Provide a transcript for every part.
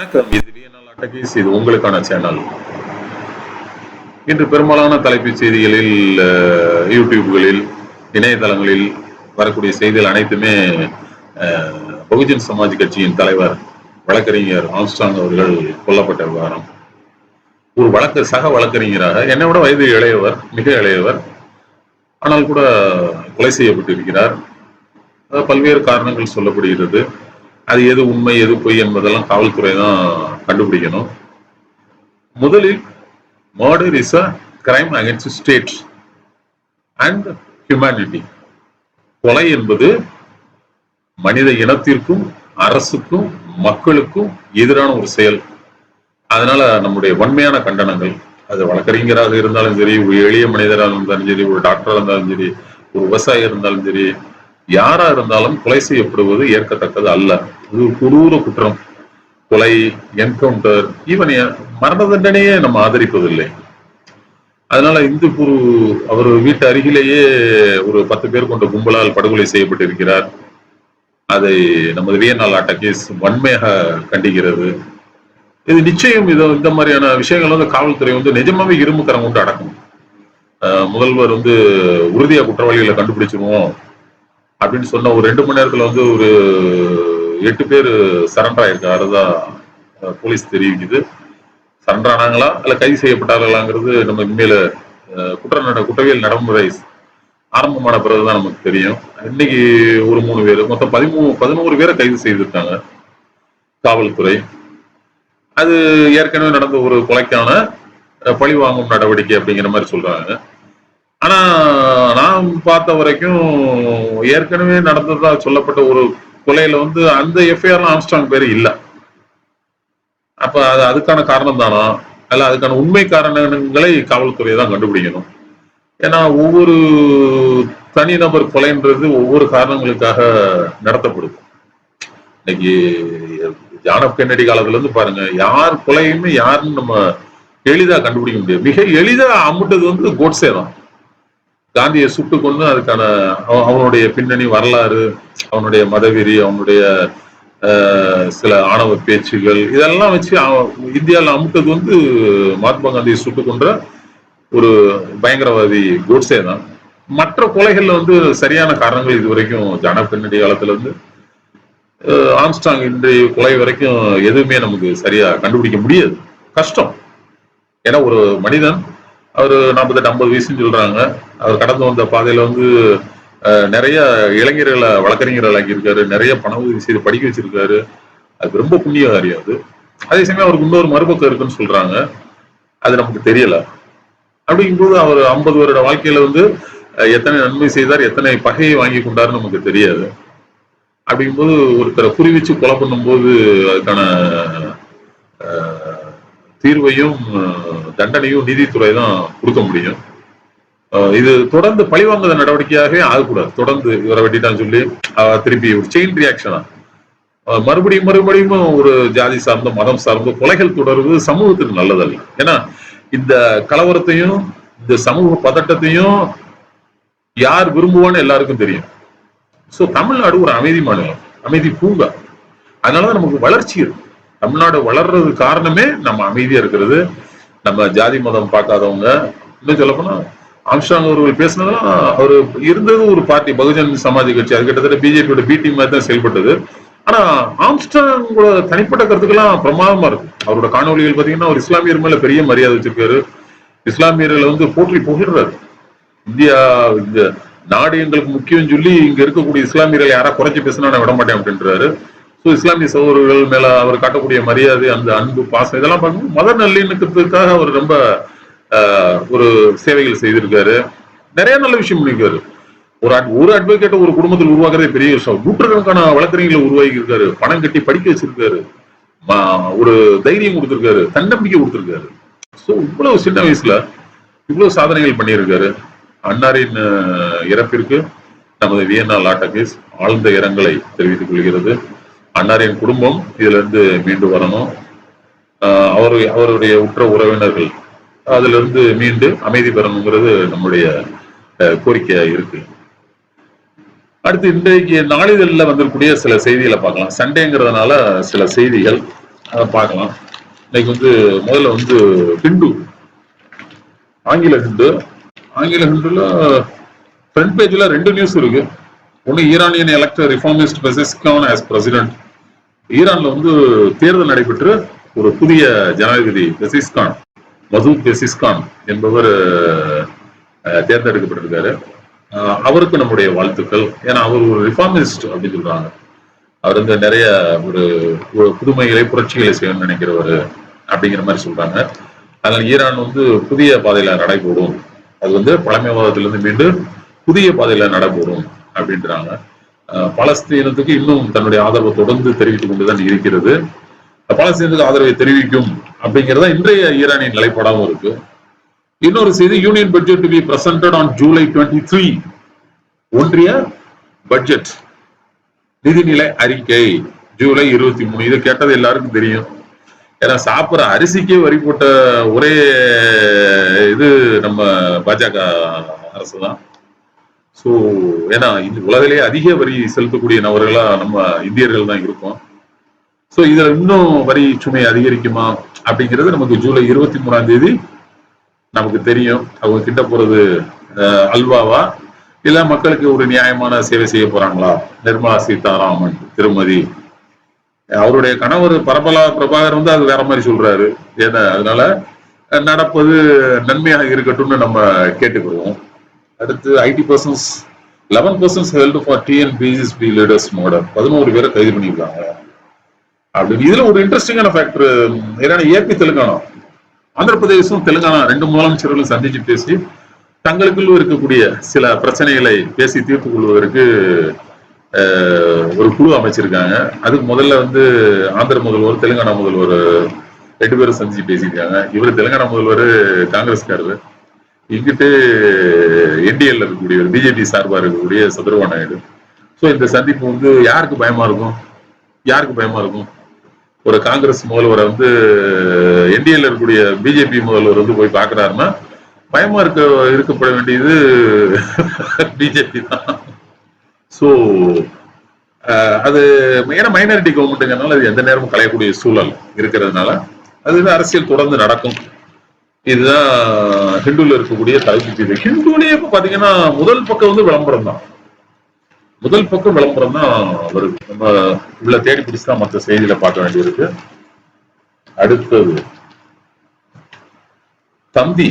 வணக்கம். இது விஎன்எல் அட்டகீஸ் இது உங்களுக்கான சேனல். இன்று பெரும்பாலான தலைப்புச் செய்திகளில் யூடியூப்களில் இணையதளங்களில் வரக்கூடிய செய்திகள் அனைத்துமே பகுஜன் சமாஜ் கட்சியின் தலைவர் வழக்கறிஞர் ஆம்ஸ்டாங் அவர்கள் கொல்லப்பட்ட விவகாரம். ஒரு வழக்கு சக வழக்கறிஞராக என்னை விட வயது இளையவர் மிக இளையவர் ஆனால் கூட கொலை செய்யப்பட்டிருக்கிறார். பல்வேறு காரணங்கள் சொல்லப்படுகிறது. அது எது உண்மை எது பொய் என்பதெல்லாம் காவல்துறை தான் கண்டுபிடிக்கணும். முதலில் murder is a crime against state and humanity கொலை என்பது மனித இனத்திற்கும் அரசுக்கும் மக்களுக்கும் எதிரான ஒரு செயல். அதனால நம்முடைய வன்மையான கண்டனங்கள் அது வழக்கறிஞராக இருந்தாலும் சரி ஒரு எளிய மனிதராக இருந்தாலும் சரி ஒரு டாக்டராக இருந்தாலும் சரி ஒரு விவசாயி இருந்தாலும் சரி யாரா இருந்தாலும் கொலை செய்யப்படுவது ஏற்கத்தக்கது அல்ல. இது ஒரு கொடூர குற்றம். கொலை என்கவுண்டர் ஈவன் மரண தண்டனையே நம்ம ஆதரிப்பதில்லை. அதனால இந்து குரு அவர் வீட்டு அருகிலேயே ஒரு பத்து பேர் கொண்ட கும்பலால் படுகொலை செய்யப்பட்டிருக்கிறார். அதை நமது வியன்னாள் கேஸ் வன்மையாக கண்டிக்கிறது. இது நிச்சயம் இது இந்த மாதிரியான விஷயங்கள் வந்து காவல்துறை வந்து நிஜமாவே இரும்புக்கரம் கொண்டு அடக்கும். முதல்வர் வந்து உறுதியா குற்றவாளிகளை கண்டுபிடிச்சிருவோம். அப்படின்னு சொன்ன ஒரு ரெண்டு மணி நேரத்துல வந்து ஒரு எட்டு பேர் சரண்டர் ஆயிருக்காருதான் போலீஸ் தெரிவிக்குது. சரண்டர் ஆனாங்களா? இல்ல கைது செய்யப்பட்டார்களாங்கிறது நம்ம இனிமேல அஹ், குற்ற நட குற்றவியல் நடைமுறை ஆரம்பமான பிறகுதான் நமக்கு தெரியும். இன்னைக்கு ஒரு மூணு பேர் மொத்தம் பதிமூணு பதினோரு பேரை கைது செய்திருக்காங்க காவல்துறை. அது ஏற்கனவே நடந்த ஒரு கொலைக்கான பழிவாங்கும் பழி வாங்கும் நடவடிக்கை அப்படிங்கிற மாதிரி சொல்றாங்க. ஆனா நான் பார்த்த வரைக்கும் ஏற்கனவே நடந்ததா சொல்லப்பட்ட ஒரு கொலையில வந்து அந்த எஃப்ஐஆர் ஆம்ஸ்டாங் பேர் இல்ல. அப்ப அது அதுக்கான காரணம் தானா அல்ல அதுக்கான உண்மை காரணங்களை காவல்துறை தான் கண்டுபிடிக்கணும். ஏன்னா ஒவ்வொரு தனிநபர் கொலைன்றது ஒவ்வொரு காரணங்களுக்காக நடத்தப்படுது. இன்னைக்கு ஜானப் கென்னடி காலத்துல இருந்து பாருங்க யார் கொலையுமே யாருன்னு நம்ம எளிதா கண்டுபிடிக்க முடியாது. மிக எளிதா அமுட்டது வந்து கோட்ஸே தான். காந்தியை சுட்டு கொண்டு அதுக்கான அவ- அவனுடைய பின்னணி வரலாறு அவனுடைய மதவெறி அவனுடைய ஆஹ், சில ஆணவ பேச்சுகள் இதெல்லாம் வச்சு இந்தியாவில் அமுட்டது வந்து மகாத்மா காந்தியை சுட்டு கொன்ற ஒரு பயங்கரவாதி கோட்ஸே தான். மற்ற கொலைகள்ல வந்து சரியான காரணங்கள் இது வரைக்கும் ஜன பின்னணி காலத்துல இருந்து ஆம்ஸ்டாங் இன்றைய கொலை வரைக்கும் எதுவுமே நமக்கு சரியா கண்டுபிடிக்க முடியாது. கஷ்டம். ஏன்னா ஒரு மனிதன் அவர் நாற்பத்தெட்டு ஐம்பது வயசுன்னு சொல்றாங்க. அவர் கடந்து வந்த பாதையில வந்து அஹ், நிறைய இளைஞர்களை வழக்கறிஞர்கள் ஆக்கியிருக்காரு. நிறைய பண உதவி செய்து படிக்க வச்சிருக்காரு. அது ரொம்ப புண்ணிய காரியம் அது. அதே சமயம் அவருக்கு இன்னொரு மறுபக்கம் இருக்குன்னு சொல்றாங்க. அது நமக்கு தெரியல. அப்படிங்கும்போது அவர் ஐம்பது வருட வாழ்க்கையில வந்து எத்தனை நன்மை செய்தார் எத்தனை பகையை வாங்கி கொண்டாருன்னு நமக்கு தெரியாது. அப்படிங்கும்போது ஒருத்தரை குறிவிச்சு கொலை பண்ணும்போது அதுக்கான அஹ், தீர்வையும் தண்டனையும் நீதித்துறை தான் கொடுக்க முடியும். இது தொடர்ந்து பழிவாங்குத நடவடிக்கையாகவே ஆகக்கூடாது. தொடர்ந்து இவரை வெட்டிட்டான்னு சொல்லி திருப்பி ஒரு செயின் ரியாக்ஷனா மறுபடியும் மறுபடியும் ஒரு ஜாதி சார்ந்த மதம் சார்ந்த கொலைகள் தொடர்வது சமூகத்துக்கு நல்லதல்ல. ஏன்னா இந்த கலவரத்தையும் இந்த சமூக பதட்டத்தையும் யார் விரும்புவான்னு எல்லாருக்கும் தெரியும். சோ தமிழ்நாடு ஒரு அமைதி மாநிலம் அமைதி பூங்கா. அதனாலதான் நமக்கு வளர்ச்சி இருக்கு. தமிழ்நாடு வளர்றது காரணமே நம்ம அமைதியா இருக்கிறது. நம்ம ஜாதி மதம் பார்க்காதவங்க இன்னும் சொல்ல போனா ஆம்ஸ்டாங் அவர்கள் பேசினதெல்லாம் அவர் இருந்தது ஒரு பார்ட்டி பகுஜன் சமாஜ் கட்சி. அது கிட்டத்தட்ட பிஜேபியோட பி டீம் மாதிரி தான் செயல்பட்டது. ஆனா ஆம்ஸ்டாங்கோட தனிப்பட்ட கருத்துக்கெல்லாம் பிரமாதமா இருக்கு. அவரோட காணொலிகள் பாத்தீங்கன்னா அவர் இஸ்லாமியர் மேல பெரிய மரியாதை வச்சிருக்காரு. இஸ்லாமியர்களை வந்து போற்றி புகழ்றாரு. இந்தியா இந்த நாடு எங்களுக்கு முக்கியம் சொல்லி இங்க இருக்கக்கூடிய இஸ்லாமியர்கள் யாரா குறைச்சு பேசினா நான் விட மாட்டேன் அப்படின்றாரு. ஸோ இஸ்லாமிய சகோதரர்கள் மேல அவர் காட்டக்கூடிய மரியாதை அந்த அன்பு பாசம் இதெல்லாம் பார்க்கும்போது மத நல்லிணக்கத்துக்காக அவர் ரொம்ப ஆஹ், ஒரு சேவைகள் செய்திருக்காரு. நிறைய நல்ல விஷயம் பண்ணியிருக்காரு ஒரு அட் ஒரு அட்வொகேட்டை ஒரு குடும்பத்தில் உருவாக்குறதே பெரிய விஷயம். நூற்றுக்கணக்கான வழக்கறிஞர்களை உருவாக்கி இருக்காரு பணம் கட்டி படிக்க வச்சிருக்காரு. மா- ஒரு தைரியம் கொடுத்துருக்காரு. தன்னம்பிக்கை கொடுத்துருக்காரு. ஸோ இவ்வளவு சின்ன வயசுல இவ்வளவு சாதனைகள் பண்ணியிருக்காரு. அன்னாரின் இறப்பிற்கு நமது வியன்னா லாட்டகேஸ் ஆழ்ந்த இரங்கலை தெரிவித்துக் கொள்கிறது. அன்னாரின் குடும்பம் இதுல இருந்து மீண்டு வரணும். ஆஹ், அவரு அவருடைய உற்ற உறவினர்கள் அதுல இருந்து மீண்டு அமைதி பெறணுங்கிறது நம்முடைய கோரிக்கையா இருக்கு. அடுத்து இன்றைக்கு நாளிதழில் வந்திருக்கக்கூடிய சில செய்திகளை பார்க்கலாம். சண்டேங்கிறதுனால சில செய்திகள் அதை பார்க்கலாம். இன்னைக்கு வந்து முதல்ல வந்து ஹிண்டு ஆங்கில ஹிந்து. ஆங்கில ஹிண்டுல ஃப்ரண்ட் பேஜ்ல ரெண்டு நியூஸ் இருக்கு. ஒன்னு Iranian elects reformist Pezeshkian as president ஈரான்ல வந்து தேர்தல் நடைபெற்று ஒரு புதிய ஜனாதிபதி பெசிஸ்கான் மசூத் பெசிஸ்கான் என்பவர் தேர்ந்தெடுக்கப்பட்டிருக்காரு. அவருக்கு நம்முடைய வாழ்த்துக்கள். ஏன்னா அவர் ஒரு ரிஃபார்மிஸ்ட் அப்படின்னு சொல்றாங்க. அவர் வந்து நிறைய ஒரு புதுமைகளை புரட்சிகளை செய்யணும்னு நினைக்கிறவர் அப்படிங்கிற மாதிரி சொல்றாங்க. அதனால ஈரான் வந்து புதிய பாதையில நடைபோடும். அது வந்து பழமைவாதத்திலிருந்து மீண்டும் புதிய பாதையில நடைபோடும் அப்படின்றாங்க. பலஸ்தீனத்துக்கு இன்னும் தன்னுடைய ஆதரவை தொடர்ந்து தெரிவித்துக் கொண்டுதான் இருக்கிறது. பலஸ்தீனத்துக்கு ஆதரவை தெரிவிக்கும் அப்படிங்கறத இன்றைய ஈரானின் நிலைப்பாடாகவும் இருக்கு. இன்னொரு செய்தி union budget to be presented on July twenty three ஒன்றிய பட்ஜெட் நிதிநிலை அறிக்கை ஜூலை இருபத்தி மூணு. இது கேட்டது எல்லாருக்கும் தெரியும். ஏன்னா சாப்பிடுற அரிசிக்கே வரி போட்ட ஒரே இது நம்ம பாஜக அரசு தான் ஸோ ஏன்னா இந்த உலகிலேயே அதிக வரி செலுத்தக்கூடிய நபர்களா நம்ம இந்தியர்கள் தான் இருக்கோம் ஸோ இதுல இன்னும் வரி சுமை அதிகரிக்குமா? அப்படிங்கிறது நமக்கு ஜூலை இருபத்தி மூணாம் தேதி நமக்கு தெரியும். அவங்க கிட்ட போறது அஹ், அல்வாவா? இல்ல மக்களுக்கு ஒரு நியாயமான சேவை செய்ய போறாங்களா? நிர்மலா சீதாராமன் திருமதி. அவருடைய கணவர் பரபலா பிரபாகர் வந்து அது வேற மாதிரி சொல்றாரு. ஏன்னா அதனால நடப்பது நன்மையாக இருக்கட்டும்னு நம்ம கேட்டுக்கிறோம் அடுத்து IT persons eleven persons held for TNPSP leaders model பதினோரு பேரை கைது பண்ணியிருக்காங்க. அப்படின்னு இதுல ஒரு இன்ட்ரெஸ்டிங்கான ஃபேக்டர் என்னன்னா ஏபி தெலுங்கானா. ஆந்திர பிரதேசம் தெலுங்கானா ரெண்டு முதலமைச்சர்களும் சந்திச்சு பேசி தங்களுக்குள் இருக்கக்கூடிய சில பிரச்சனைகளை பேசி தீர்த்து கொள்வதற்கு ஒரு குழு அமைச்சிருக்காங்க. அதுக்கு முதல்ல வந்து ஆந்திர முதல்வர் தெலுங்கானா முதல்வர் ரெண்டு பேரும் சந்திச்சு பேசியிருக்காங்க. இவர் தெலுங்கானா முதல்வர் காங்கிரஸ்காரர். இங்கிட்டு என்டிஎல் இருக்கக்கூடியவர் பிஜேபி சார்பாக இருக்கக்கூடிய சதுரவா நாயுடு. ஸோ இந்த சந்திப்பு வந்து யாருக்கு பயமா இருக்கும்? யாருக்கு பயமா இருக்கும்? ஒரு காங்கிரஸ் முதல்வரை வந்து என்டிஏல இருக்கக்கூடிய பிஜேபி முதல்வர் வந்து போய் பார்க்குறாருன்னா பயமா இருக்க இருக்கப்பட வேண்டியது பிஜேபி தான். ஸோ அது ஏன்னா மைனாரிட்டி கவர்மெண்ட்டுங்கிறதுனால அது எந்த நேரமும் கலையக்கூடிய சூழல் இருக்கிறதுனால அது வந்து அரசியல் தொடர்ந்து நடக்கும். இதுதான் ஹிந்துல இருக்கக்கூடிய தலைப்பு செய்தி. ஹிந்துலயே இப்ப பாத்தீங்கன்னா முதல் பக்கம் வந்து விளம்பரம் தான். முதல் பக்கம் விளம்பரம் தான் வருது நம்ம உள்ள தேடி பிடிச்சுதான் மற்ற செய்தியில பார்க்க வேண்டியிருக்கு. அடுத்தது தந்தி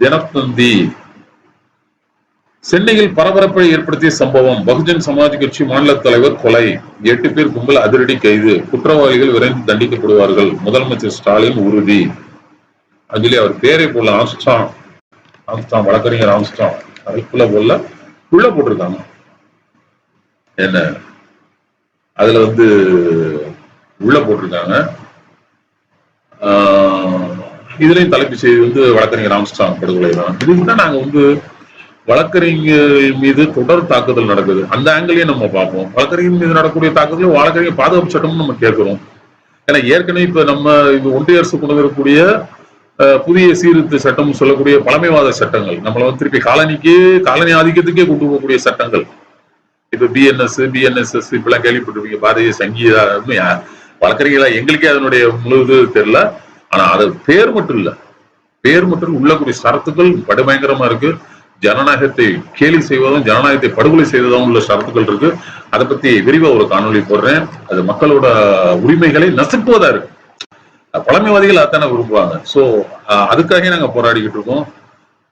தினத்தந்தி. சென்னையில் பரபரப்பை ஏற்படுத்திய சம்பவம் பகுஜன் சமாஜ் கட்சி மாநில தலைவர் கொலை எட்டு பேர் கும்பல் அதிரடி கைது குற்றவாளிகள் விரைந்து தண்டிக்கப்படுவார்கள் முதலமைச்சர் ஸ்டாலின் உறுதி. அதுல அவர் பேரை போல ஆம்ஸ்டாங் ஆம்ஸ்டாங் வழக்கறிஞர் ஆம்ஸ்டாங் அதுக்குள்ள போல உள்ள போட்டிருக்காங்க. என்ன? அதுல வந்து உள்ள போட்டிருக்காங்க. இதுலயும் தலைப்பு செய்தி வந்து வழக்கறிஞர் ஆம்ஸ்டாங் படுகொலை தான். இதுக்கு தான் நாங்க வந்து வழக்கறிஞர் மீது தொடர் தாக்குதல் நடக்குது. அந்த ஆங்கிளையும் நம்ம பார்ப்போம். வழக்கறிஞர் மீது நடக்கக்கூடிய தாக்குதல் வழக்கறிஞர் பாதுகாப்பு சட்டம்னு நம்ம கேட்கிறோம். ஏன்னா ஏற்கனவே இப்ப நம்ம இது ஒன்றிய அரசு கொண்டு வரக்கூடிய புதிய சீர்திருத்த சட்டம் சொல்லக்கூடிய பழமைவாத சட்டங்கள். நம்மளை வந்து திருப்பி காலனிக்கு காலனி ஆதிக்கத்துக்கே கொண்டு போகக்கூடிய சட்டங்கள். இப்ப பிஎன்எஸ் பிஎன்எஸ்எஸ் இப்பெல்லாம் கேள்விப்பட்டிருப்பீங்க. பாரதிய சங்கீதா வழக்கறிஞர்களா எங்களுக்கே அதனுடைய முழுது தெரியல. ஆனா அது பேர் மட்டும் இல்ல. பேர் மட்டும் உள்ளக்கூடிய சரத்துக்கள் படுபயங்கரமா இருக்கு. ஜனநாயகத்தை கேலி செய்வதும் ஜனநாயகத்தை படுகொலை செய்வதும் உள்ள சரத்துக்கள் இருக்கு. அதை பத்தி விரிவா ஒரு காணொலி போடுறேன். அது மக்களோட உரிமைகளை நசுக்குவதா இருக்கு. பழமைவாதிகள் அதான விரும்புவாங்க. சோ அதுக்காக நாங்க போராடிக்கிட்டு இருக்கோம்.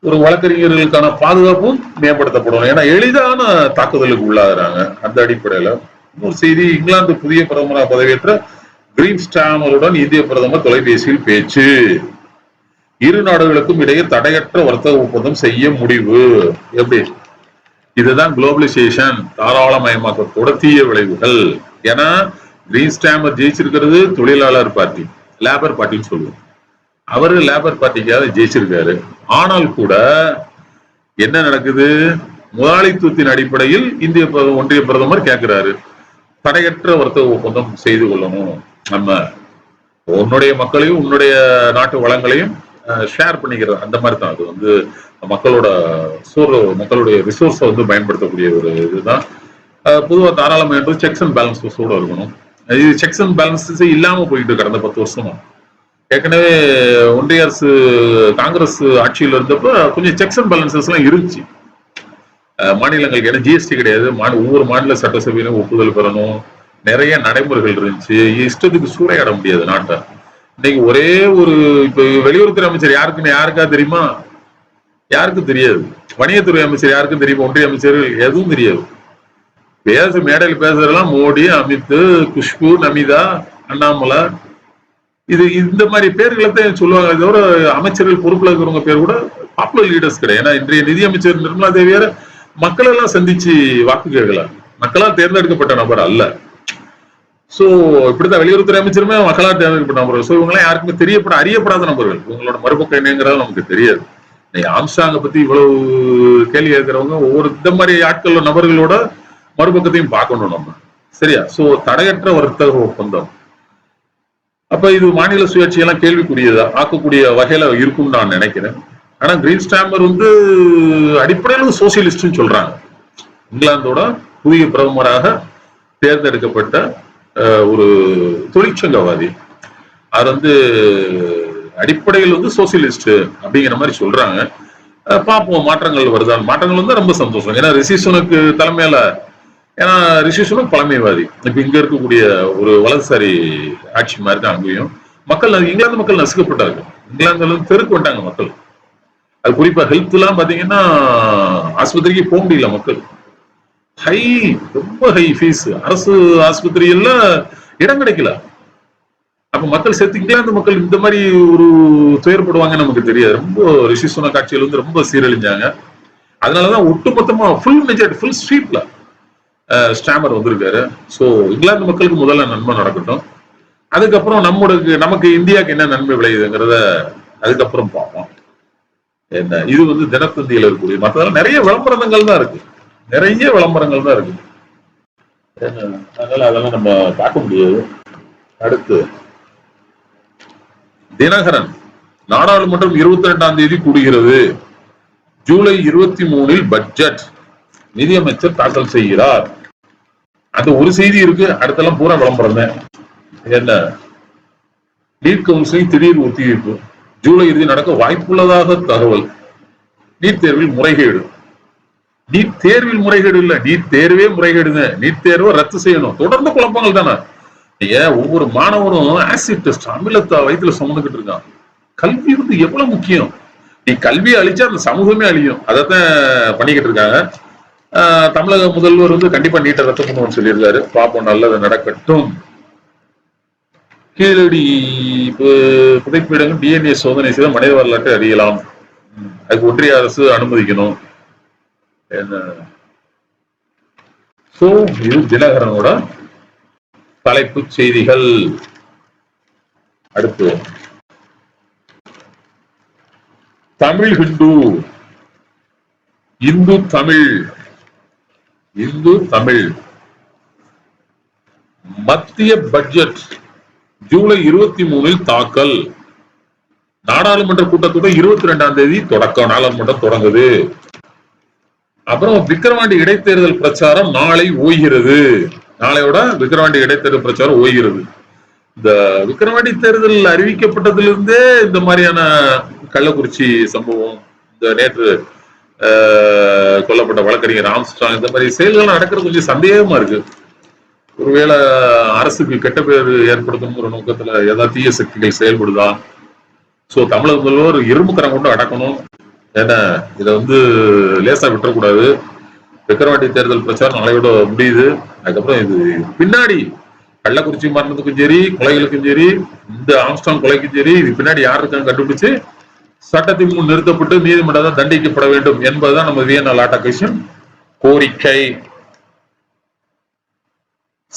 ஒரு வழக்கறிஞர்களுக்கான பாதுகாப்பும் மேம்படுத்தப்படும் ஏன்னா எளிதான தாக்குதலுக்கு உள்ளாகிறாங்க. அந்த அடிப்படையில இன்னொரு செய்தி இங்கிலாந்து புதிய பிரதமராக பதவியேற்ற கிரீன் ஸ்டாமருடன் இந்திய பிரதமர் தொலைபேசியில் பேச்சு. இரு நாடுகளுக்கும் இடையே தடையற்ற வர்த்தக ஒப்பந்தம் செய்ய முடிவு. எப்படி? இதுதான் குளோபலைசேஷன் தாராளமயமாக்கத்தோட தீய விளைவுகள். ஏன்னா கிரீன் ஸ்டாமர் ஜெயிச்சிருக்கிறது தொழிலாளர் பார்ட்டி. லேபர் பார்ட்டின்னு சொல்லுவோம். அவரு லேபர் பார்ட்டிக்காக ஜெயிச்சிருக்காரு. ஆனால் கூட என்ன நடக்குது? முதலாளித்துவத்தின் அடிப்படையில் இந்திய ஒன்றிய பிரதமர் கேட்கிறாரு தடையற்ற வர்த்தக ஒப்பந்தம் செய்து கொள்ளணும். நம்ம உன்னுடைய மக்களையும் உன்னுடைய நாட்டு வளங்களையும் ஷேர் பண்ணிக்கிற அந்த மாதிரி தான். அது வந்து மக்களோட சோறு மக்களுடைய ரிசோர்ஸை வந்து பயன்படுத்தக்கூடிய ஒரு இதுதான். பொதுவாக பொதுவா செக்ஸ் அண்ட் பேலன்ஸஸோடு இருக்கணும். இது செக்ஸ் அண்ட் பேலன்சஸே இல்லாம போயிட்டு கடந்த பத்து வருஷமா. ஏற்கனவே ஒன்றிய அரசு காங்கிரஸ் ஆட்சியில் இருந்தப்ப கொஞ்சம் செக்ஸ் அண்ட் பேலன்சஸ் எல்லாம் இருந்துச்சு. மாநிலங்களுக்கு ஏன்னா ஜிஎஸ்டி கிடையாது. ஒவ்வொரு மாநில சட்டசபையிலும் ஒப்புதல் பெறணும். நிறைய நடைமுறைகள் இருந்துச்சு. இஷ்டத்துக்கு சூறையாட முடியாது நாட்டை. இன்னைக்கு ஒரே ஒரு இப்ப வெளியுறவுத்துறை அமைச்சர் யாருக்குன்னு யாருக்கா தெரியுமா? யாருக்கும் தெரியாது. வணிகத்துறை அமைச்சர் யாருக்கும் தெரியுமா? ஒன்றிய அமைச்சர் எதுவும் தெரியாது. பேச மேடையில் பேசுறதெல்லாம் மோடி அமித் குஷ்பு நமிதா அண்ணாமலை. இது இந்த மாதிரி பேர்களை தான் சொல்லுவாங்க தவிர அமைச்சர்கள் பொறுப்புல இருக்கிறவங்க பேர் கூட பாப்புலர் லீடர்ஸ் கிடையாது. ஏன்னா இன்றைய நிதியமைச்சர் நிர்மலா தேவியார மக்கள் எல்லாம் சந்திச்சு வாக்கு கேட்கல. மக்களால் தேர்ந்தெடுக்கப்பட்ட நபர் அல்ல. சோ இப்படிதான் வெளியுறவுத்துறை அமைச்சருமே மக்களால் தேர்ந்தெடுக்கப்பட்ட நபர்கள் சோ இவங்களாம் யாருக்குமே தெரியப்பட அறியப்படாத நபர்கள். இவங்களோட மறுபக்கம் என்னங்கிறது நமக்கு தெரியாது. ஆம்சாங்க ஆம்ஸ்டாங்க பத்தி இவ்வளவு கேள்வி கேட்கிறவங்க ஒவ்வொரு இந்த மாதிரி ஆட்கள் நபர்களோட மறுபக்கத்தையும் பார்க்கணும் நம்ம. சரியா? சோ தடையற்ற வர்த்தக ஒப்பந்தம். அப்ப இது மாநில சுயாட்சியெல்லாம் கேள்விக்குரியதா? ஆக்கக்கூடிய வகையில இருக்கும்னு நான் நினைக்கிறேன். ஆனா கிரீன் ஸ்டாம்பர் வந்து அடிப்படையில் சோசியலிஸ்ட்னு சொல்றாங்க. இங்கிலாந்தோட புதிய பிரதமராக தேர்ந்தெடுக்கப்பட்ட ஒரு தொழிற்சங்கவாதி. அது வந்து அடிப்படையில் வந்து சோசியலிஸ்ட் அப்படிங்கிற மாதிரி சொல்றாங்க. பார்ப்போம் மாற்றங்கள் வருதான் மாற்றங்கள் வந்து ரொம்ப சந்தோஷம். ஏன்னா ரிசிஷனுக்கு தலைமையில ஏன்னா ரிசிஷனும் பழமைவாதி. இப்ப இங்க இருக்கக்கூடிய ஒரு வலதுசாரி ஆட்சி மாதிரி தான் அங்கேயும் மக்கள் இங்கிலாந்து மக்கள் நசுக்கப்பட்டார்கள். இங்கிலாந்துல தெருக்கு வந்துட்டாங்க மக்கள். அது குறிப்பா ஹெல்த் எல்லாம் பாத்தீங்கன்னா ஆஸ்பத்திரிக்கு போக முடியல மக்கள். ஹை ரொம்ப ஹை ஃபீஸ் அரசு ஆஸ்பத்திரியில இடம் கிடைக்கல. அப்ப மக்கள் சேர்த்து இங்கிலாந்து மக்கள் இந்த மாதிரி ஒரு துயர்படுவாங்க நமக்கு தெரியாது. ரொம்ப ரிஷி சொன்ன காட்சியில் வந்து ரொம்ப சீரழிஞ்சாங்க. அதனாலதான் ஒட்டுமொத்தமா ஃபுல் மெஜாரிட்டி ஃபுல் ஸ்வீப்ல ஸ்டாமர் வந்திருக்காரு. ஸோ இங்கிலாந்து மக்களுக்கு முதல்ல நன்மை நடக்கட்டும். அதுக்கப்புறம் நம்மளுக்கு நமக்கு இந்தியாவுக்கு என்ன நன்மை விளையுதுங்கிறத அதுக்கப்புறம் பார்ப்போம். என்ன இது வந்து தினத்தந்தியில் இருக்கக்கூடிய மற்றதெல்லாம் நிறைய விளம்பரங்கள் தான் இருக்கு. நிறைய விளம்பரங்கள் தான் இருக்கு. அதனால அதெல்லாம் நம்ம பார்க்க முடியாது. அடுத்து தினகரன் நாடாளுமன்றம் இருபத்தி ரெண்டாம் தேதி கூடுகிறது. ஜூலை இருபத்தி மூணில் பட்ஜெட் நிதியமைச்சர் தாக்கல் செய்கிறார். அந்த ஒரு செய்தி இருக்கு அடுத்தெல்லாம் பூரா விளம்பரம் தான். என்ன நீட் கவுன்சிலிங் திடீர் ஒத்திவைப்பு. ஜூலை இறுதி நடக்க வாய்ப்புள்ளதாக தகவல். நீட் தேர்வில் முறைகேடு. நீட் தேர்வில் முறைகேடு இல்ல. நீட் தேர்வே முறைகேடுங்க நீட் தேர்வை ரத்து செய்யணும். தொடர்ந்து குழப்பங்கள் தானே. ஏன் ஒவ்வொரு மாணவரும் ஆசிட் டெஸ்ட் அமிலத்தை வயிற்றுல சுமந்துகிட்டு இருக்கான். கல்வி வந்து எவ்வளவு முக்கியம்? நீ கல்வியை அழிச்சா அந்த சமூகமே அழியும். அதைத்தான் பண்ணிக்கிட்டு இருக்காங்க. தமிழக முதல்வர் வந்து கண்டிப்பா நீட்டை ரத்து பண்ணுவோம்னு சொல்லியிருக்காரு. பாப்போம் நல்லது நடக்கட்டும். கீழடி பு- புதைப்பிடங்கள் டிஎன்ஏ சோதனை செய்த மனித வரலாற்றை அறியலாம். அதுக்கு ஒன்றிய அரசு அனுமதிக்கணும். இது தினகரனோட தலைப்புச் செய்திகள். அடுத்து. தமிழ் ஹிந்து இந்து தமிழ். இந்து தமிழ். மத்திய பட்ஜெட் ஜூலை இருபத்தி மூணில் தாக்கல். நாடாளுமன்ற கூட்டத்தொடர் இருபத்தி ரெண்டாம் தேதி தொடக்கம். நாடாளுமன்றம் தொடங்குது. அப்புறம் விக்கிரவாண்டி இடைத்தேர்தல் பிரச்சாரம் நாளை ஓய்கிறது. நாளையோட விக்கிரவாண்டி இடைத்தேர்தல் பிரச்சாரம் ஓய்கிறது. இந்த விக்கிரவாண்டி தேர்தல் அறிவிக்கப்பட்டதிலிருந்தே இந்த மாதிரியான கள்ளக்குறிச்சி சம்பவம் இந்த நேற்று கொல்லப்பட்ட வழக்கறிஞர் ஆம்ஸ்ட்ராங். இந்த மாதிரி செயல்கள் நடக்கிறது கொஞ்சம் சந்தேகமா இருக்கு. ஒருவேளை அரசுக்கு கெட்ட பேர் ஏற்படுத்தணுங்கிற நோக்கத்துல ஏதாவது தீய சக்திகள் செயல்படுதா? ஸோ தமிழக முதல்வர் இரும்புக்கரம் கொண்டு அடக்கணும். ஏன்னா இதை வந்து லேசா விட்டுறக்கூடாது. விக்கிரவாண்டி தேர்தல் பிரச்சாரம் நாளையோட முடியுது. அதுக்கப்புறம் இது பின்னாடி கள்ளக்குறிச்சி மரணத்துக்கும் சரி கொலைகளுக்கும் சரி இந்த ஆம்ஸ்டாங் கொலைக்கும் சரி இது பின்னாடி யார் இருக்காங்க கண்டுபிடிச்சு சட்டத்தின் முன் நிறுத்தப்பட்டு நீதிமன்றம் தண்டிக்கப்பட வேண்டும் என்பதுதான் நம்ம வியன்னா லாட்டா கோரிக்கை.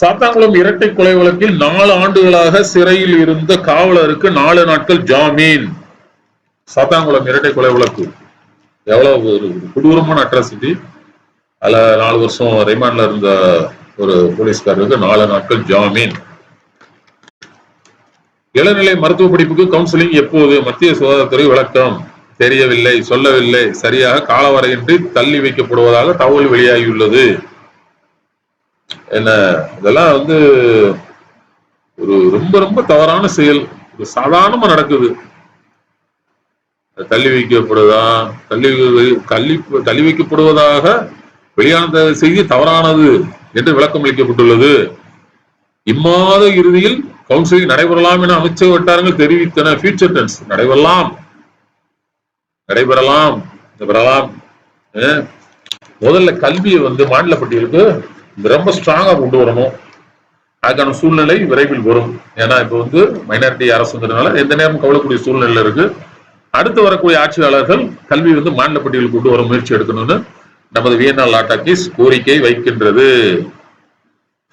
சாத்தாங்குளம் இரட்டை கொலை வழக்கில் நாலு ஆண்டுகளாக சிறையில் இருந்த காவலருக்கு நாலு நாட்கள் ஜாமீன். சாத்தாங்குளம் இரட்டை கொலை வழக்கு. எவ்வளவு ஒரு கொடூரமான அட்ராசிட்டி அதுல நாலு வருஷம் ரிமாண்ட்ல இருந்த ஒரு போலீஸ்காரருக்கு நாலு நாட்கள் ஜாமீன். இளநிலை மருத்துவ படிப்புக்கு கவுன்சிலிங் எப்போது? மத்திய சுகாதாரத்துறை விளக்கம். தெரியவில்லை சொல்லவில்லை. சரியாக காலவரையின்றி தள்ளி வைக்கப்படுவதாக தகவல் வெளியாகியுள்ளது. என்ன இதெல்லாம் வந்து ஒரு ரொம்ப ரொம்ப தவறான செயல். ஒரு சாதாரணமா நடக்குது. தள்ளி வைக்கப்படுதா? தள்ளி தள்ளி தள்ளி வைக்கப்படுவதாக வெளியான செய்தி தவறானது என்று விளக்கம் அளிக்கப்பட்டுள்ளது இம்மாத இறுதியில் கவுன்சிலிங் நடைபெறலாம் என அமைச்சக வட்டாரங்கள் தெரிவித்தன. ஃபியூச்சர் டென்ஸ் நடைபெறலாம். நடைபெறலாம். நடைபெறலாம். முதல்ல கல்வியை வந்து மாநில பட்டியலுக்கு ரொம்ப ஸ்ட்ராங்கா கொண்டு வரணும். அதுக்கான சூழ்நிலை விரைவில் வரும். ஏன்னா இப்போ வந்து மைனாரிட்டி அரசுங்கிறதுனால எந்த நேரமும் கவலைக்கூடிய சூழ்நிலை இருக்கு. அடுத்து வரக்கூடிய ஆட்சியாளர்கள் கல்வி வந்து மாநில பட்டியலுக்கு கொண்டு வர முயற்சி எடுக்கணும்னு நமது வியன்னா லாட்டாக்கிஸ் கோரிக்கை வைக்கின்றது.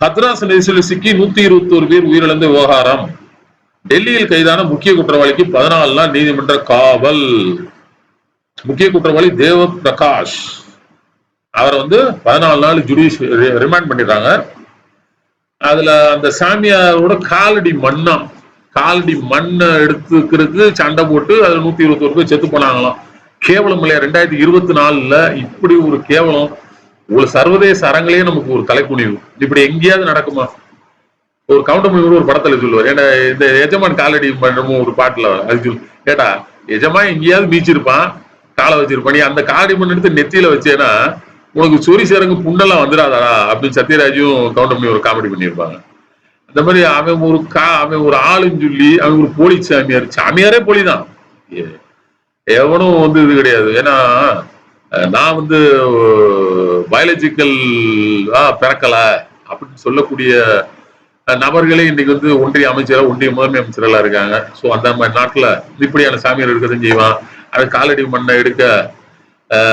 ஹத்ராஸ் நெரிசலில் சிக்கி நூத்தி இருபத்தி ஒரு பேர் உயிரிழந்த விவகாரம். டெல்லியில் கைதான முக்கிய குற்றவாளிக்கு பதினாலு நாள் நீதிமன்ற காவல். முக்கிய குற்றவாளி தேவ பிரகாஷ் அவரை வந்து பதினாலு நாள் ஜுடிஷ் ரிமாண்ட் பண்ணிடுறாங்க. அதுல அந்த சாமியாரோட காலடி மண்ணா காலடி மண்ணை எடுத்துக்கிறதுக்கு சண்டை போட்டு அதுல நூத்தி இருபத்தி ஒரு பேர் செத்து போனாங்களாம். கேவலம் இல்லையா? ரெண்டாயிரத்தி இருபத்தி நாலுல இப்படி ஒரு கேவலம் உங்களை சர்வதேச அரங்கிலேயே நமக்கு ஒரு தலைக்குனிவு இப்படி எங்கேயாவது நடக்குமா? ஒரு கவுண்டமணி ஒரு படத்துல சொல்லுவார். ஏன்னா இந்த எஜமான் காலடி பண்ணமும் ஒரு பாட்டுல அது சொல்லு கேட்டா எஜமான் எங்கேயாவது மீச்சிருப்பான் காலை வச்சிருப்பான். நீ அந்த காலடி மண் எடுத்து நெத்தியில வச்சேன்னா உனக்கு சொரி சேரங்கு புண்ணெல்லாம் வந்துடாதாடா அப்படின்னு சத்யராஜும் கவுண்டமணி ஒரு காமெடி பண்ணியிருப்பாங்க. அந்த மாதிரி அவன் ஒரு கா அவன் ஒரு ஆளுன்னு சொல்லி அவன் ஒரு போலி சாமியார் சாமியாரே போலி தான். எவனும் வந்து இது கிடையாது. ஏன்னா நான் வந்து பயாலஜிக்கல் பிறக்கல அப்படின்னு சொல்லக்கூடிய நபர்களே இன்னைக்கு வந்து ஒன்றிய அமைச்சரா ஒன்றிய முதன்மை அமைச்சர்களா இருக்காங்க. சோ அந்த மாதிரி நாட்டுல இப்படியான சாமியார் இருக்கதான் செய்வான். அது காலடி மண்ணை எடுக்க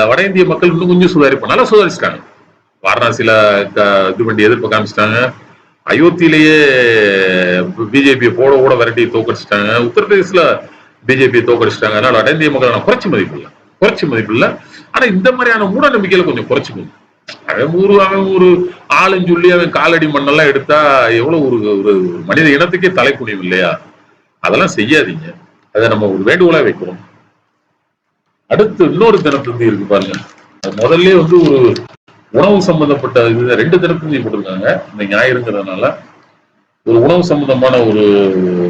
வட இந்திய மக்கள் இன்னும் கொஞ்சம் சுதாரிப்பாங்க. நல்லா சுதாரிச்சிட்டாங்க. வாரணாசியில க- இது பண்ணி எதிர்ப்பு காமிச்சிட்டாங்க. அயோத்தியிலேயே பிஜேபியை போட கூட விரட்டி தோக்கடிச்சிட்டாங்க. உத்தரப்பிரதேசல பிஜேபியை தோக்கடிச்சிட்டாங்க. அதனால வட இந்திய மக்களான குறைச்சி மதிப்பு இல்லை. குறைச்சி மதிப்பு இல்லை. ஆனா இந்த மாதிரியான மூட நம்பிக்கையில கொஞ்சம் குறைச்சி மதிப்பு. அவன் ஒரு அவன் ஒரு ஆளுன்னு சொல்லி அவன் காலடி மண்ணெல்லாம் எடுத்தா எவ்வளவு ஒரு ஒரு மனித இனத்துக்கே தலைக்குனிவு இல்லையா? அதெல்லாம் செய்யாதீங்க. அதை நம்ம ஒரு வேண்டுகோளா வைக்கிறோம். அடுத்து இன்னொரு தினத்தந்தி இருக்கு பாருங்க. முதல்ல வந்து ஒரு உணவு சம்பந்தப்பட்ட இது ரெண்டு தினத்தந்தி போட்டிருக்காங்க. இந்த ஞாயிறுங்கிறதுனால ஒரு உணவு சம்பந்தமான ஒரு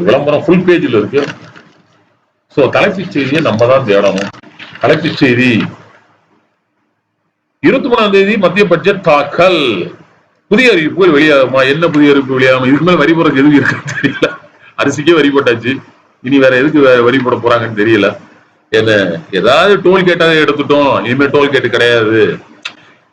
விளம்பரம் ஃபுல் பேஜ்ல இருக்கு. ஸோ தலைப்புச் செய்தியை நம்ம தான் தேடணும். தலைப்புச் செய்தி இருபத்தி மூணாம் தேதி மத்திய பட்ஜெட் தாக்கல். புதிய அறிவிப்புகள் வெளியாகுமா? என்ன புதிய அறிவிப்பு வெளியாகும்? இதுக்கு மேல வரி போடுறதுக்கு எதுவும் இருக்குன்னு தெரியல. அரிசிக்கே வரி போட்டாச்சு. இனி வேற எதுக்கு வே- வரி போட போறாங்கன்னு தெரியல. என்ன ஏதாவது டோல் கேட்டாவது எடுத்துட்டோம். இனிமேல் டோல் கேட்டு கிடையாது.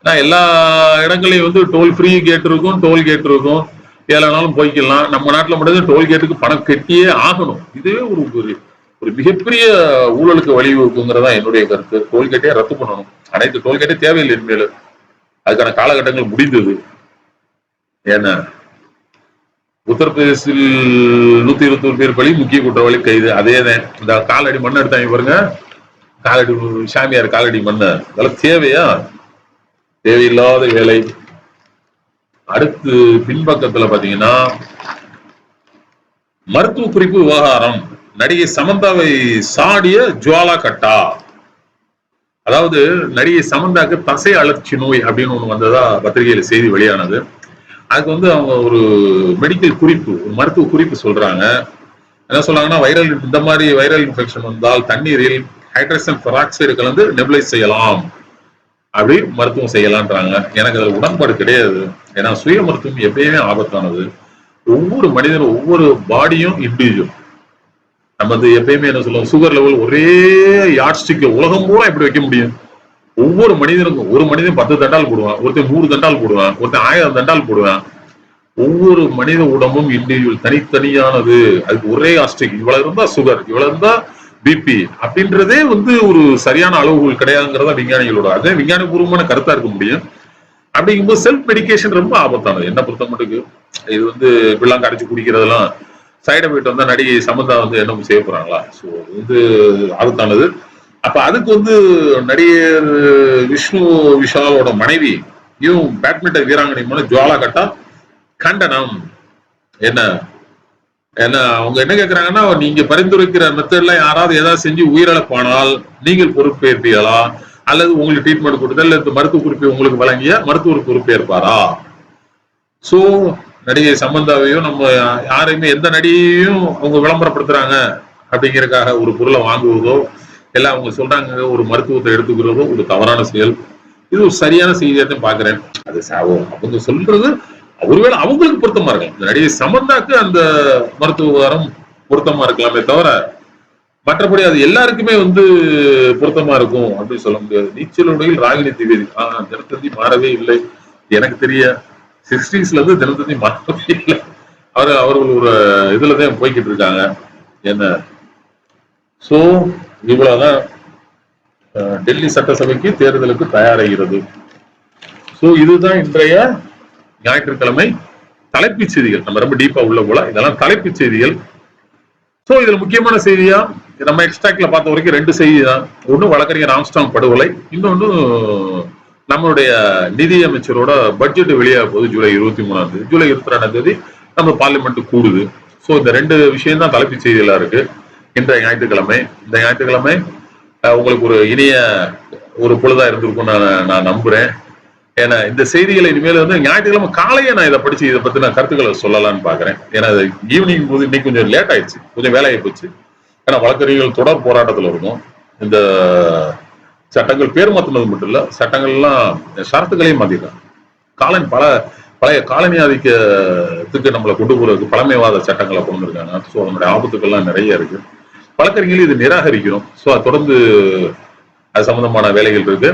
நான் எல்லா இடங்களையும் வந்து டோல் ஃப்ரீ கேட் இருக்கும் டோல் கேட் இருக்கும் ஏழானாலும் போய்க்கலாம். நம்ம நாட்டுல மட்டும் டோல் கேட்டுக்கு பணம் கட்டியே ஆகணும். இதுவே ஒரு ஒரு மிகப்பெரிய ஊழலுக்கு வழிவகுக்குங்கிறதா என்னுடைய கருத்து. டோல்கேட்டே ரத்து பண்ணணும். அனைத்து டோல்கேட்டே தேவையில்லை இனிமேல். அதுக்கான காலகட்டங்கள் முடிந்தது. ஏன்னா உத்தரப்பிரதேசத்தில் நூத்தி இருபத்தி ஒரு பேர் பலி முக்கிய குற்றவாளி கைது. அதேதான். இந்த காலடி மண்ணை எடுத்தாங்க பாருங்க. காலடி சாமியார் காலடி மண்ணு. அதெல்லாம் தேவையா? தேவையில்லாத வேலை. அடுத்து பின்பக்கத்துல பாத்தீங்கன்னா மருத்துவ குறிப்பு விவகாரம். நடிகை சமந்தாவை சாடிய ஜுவாலா கட்டா. அதாவது நடிகை சமந்தாக்கு தசை அழற்சி நோய் அப்படின்னு ஒண்ணு வந்ததா பத்திரிகையில செய்தி வெளியானது. அதுக்கு வந்து அவங்க ஒரு மெடிக்கல் குறிப்பு ஒரு மருத்துவ குறிப்பு சொல்றாங்க. என்ன சொல்றாங்கன்னா வைரல் இந்த மாதிரி வைரல் இன்ஃபெக்ஷன் வந்தால் தண்ணீரில் ஹைட்ரஜன் பெராக்சைடு கலந்து நெபுலைஸ் செய்யலாம். அப்படி மருத்துவம் செய்யலான்றாங்க. எனக்கு அதில் உடன்பாடு கிடையாது. ஏன்னா சுய மருத்துவம் எப்பயுமே ஆபத்தானது. ஒவ்வொரு மனிதனும் ஒவ்வொரு பாடியும் இண்டிவிஜுவல் நம்ம வந்து எப்பயுமே என்ன சொல்லுவோம் சுகர் லெவல் ஒரே யாட்ஸ்டிக் உலகம் பூரா எப்படி வைக்க முடியும்? ஒவ்வொரு மனிதனுக்கும் ஒரு மனிதன் பத்து தண்டால் போடுவான் ஒருத்தன் நூறு தண்டால் போடுவான் ஒருத்தன் ஆயிரம் தண்டால் போடுவான் ஒவ்வொரு மனித உடம்பும் இண்டிவிஜுவல் தனித்தனியானது. அதுக்கு ஒரே ஆஸ்டிக் இவ்வளவு இருந்தா சுகர் இவ்வளவு இருந்தா பிபி அப்படின்றதே வந்து ஒரு சரியான அளவுகள் கிடையாதுங்கிறதா விஞ்ஞானிகளோட அதே விஞ்ஞானபூர்வமான கருத்தா இருக்க முடியும். அப்படிங்கும்போது செல்ஃப் மெடிக்கேஷன் ரொம்ப ஆபத்தானது. என்ன பொறுத்த மட்டுக்கு இது வந்து இப்படிலாம் கரைச்சு குடிக்கிறதெல்லாம் சைடு எஃபெக்ட் வந்தா நடிகை சமந்தா வந்து என்ன செய்ய போறாங்களா? ஸோ வந்து ஆபத்தானது அப்ப அதுக்கு வந்து நடிகர் விஷ்ணு விஷாலோட மனைவி இவன் பேட்மிண்டன் வீராங்கனை மூலம் ஜுவாலா கட்டா கண்டனம். என்ன? என்ன அவங்க என்ன கேக்குறாங்கன்னா நீங்க பரிந்துரைக்கிற மெத்தட்ல யாராவது ஏதாவது செஞ்சு உயிரிழப்பானால் நீங்கள் பொறுப்பேற்பீர்களா? அல்லது உங்களுக்கு ட்ரீட்மெண்ட் கொடுத்தா இல்ல மருத்துவ குறிப்பை உங்களுக்கு வழங்கிய மருத்துவர் பொறுப்பேற்பாரா? சோ நடிகை சம்பந்தாவையும் நம்ம யாரையுமே எந்த நடிகையும் அவங்க விளம்பரப்படுத்துறாங்க அப்படிங்கறதுக்காக ஒரு பொருளை வாங்குவதோ எல்லாம் அவங்க சொல்றாங்க ஒரு மருத்துவத்தை எடுத்துக்கிறதோ ஒரு தவறான செயல். இது ஒரு சரியான செய்தியாத்தான் பாக்குறேன் அது ச- அவங்க சொல்றது ஒருவேளை அவங்களுக்கு பொருத்தமா இருக்கலாம் இந்த நடிகை சமந்தாக்கு அந்த மருத்துவ உபகாரம் பொருத்தமா இருக்கலாமே தவிர மற்றபடி அது எல்லாருக்குமே வந்து பொருத்தமா இருக்கும் அப்படின்னு சொல்ல முடியாது. நீச்சலுடையில் ராகினி திவேதி. ஆஹ் தினத்தந்தி மாறவே இல்லை. எனக்கு தெரிய சிக்ஸ்டீஸ்ல இருந்து தினத்தந்தி மாறவே இல்லை. அவர் அவர்கள் ஒரு இதுலதான் போய்கிட்டு இருக்காங்க. என்ன? சோ இவ்வளவுதான் டெல்லி சட்டசபைக்கு தேர்தலுக்கு தயாராகிறது. சோ இதுதான் இன்றைய ஞாயிற்றுக்கிழமை தலைப்புச் செய்திகள். நம்ம ரொம்ப டீப்பா உள்ள போல. இதெல்லாம் தலைப்புச் செய்திகள். சோ இதுல முக்கியமான செய்தியா? நம்ம எக்ஸ்ட்ராக்ட்ல பார்த்த வரைக்கும் ரெண்டு செய்தி தான். ஒன்று வழக்கறிஞர் ஆம்ஸ்டாங் படுகொலை இன்னொன்று நம்மளுடைய நிதி அமைச்சரோட பட்ஜெட் வெளியாக போகுது ஜூலை இருபத்தி மூணாம் தேதி. ஜூலை இருபத்தி ரெண்டாம் தேதி நம்ம பார்லிமெண்ட் கூடுது. ஸோ இந்த ரெண்டு விஷயம் தான் தலைப்புச் செய்திகளா இருக்கு. இன்றைய ஞாயிற்றுக்கிழமை இந்த ஞாயிற்றுக்கிழமை உங்களுக்கு ஒரு இனிய ஒரு பொழுதா இருந்திருக்கும் நான் நான் நம்புறேன். ஏன்னா இந்த செய்திகளை இனிமேல் வந்து ஞாயிற்றுக்கிழமை காலையே நான் இதை படிச்சு இதை பத்தின கருத்துக்களை சொல்லலாம்னு பாக்குறேன் ஏன்னா ஈவினிங் போது இன்னைக்கு கொஞ்சம் லேட் ஆயிடுச்சு. கொஞ்சம் வேலையாகி போச்சு. ஏன்னா வழக்கறிஞர்கள் தொடர் போராட்டத்தில் இருக்கும். இந்த சட்டங்கள் பேர் மாற்றினது மட்டும் இல்ல சட்டங்கள்லாம் ஷரத்துகளையும் மாத்திருக்காங்க காலன் பல பழைய காலனி ஆதிக்கத்துக்கு நம்மளை கொண்டு போறதுக்கு பழமைவாத சட்டங்களை கொண்டு வந்திருக்காங்க. ஸோ அதனுடைய ஆபத்துக்கள்லாம் நிறைய இருக்கு. வழக்கறிஞர்கள் இது நிராகரிக்கிறோம். ஸோ அது தொடர்ந்து அது சம்பந்தமான வேலைகள் இருக்கு.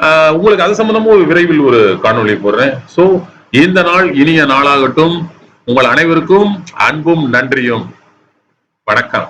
ஆஹ் உங்களுக்கு அது சம்பந்தமும் ஒரு விரைவில் ஒரு காணொலி போடுறேன். சோ இந்த நாள் இனிய நாளாகட்டும். உங்கள் அனைவருக்கும் அன்பும் நன்றியும். வணக்கம்.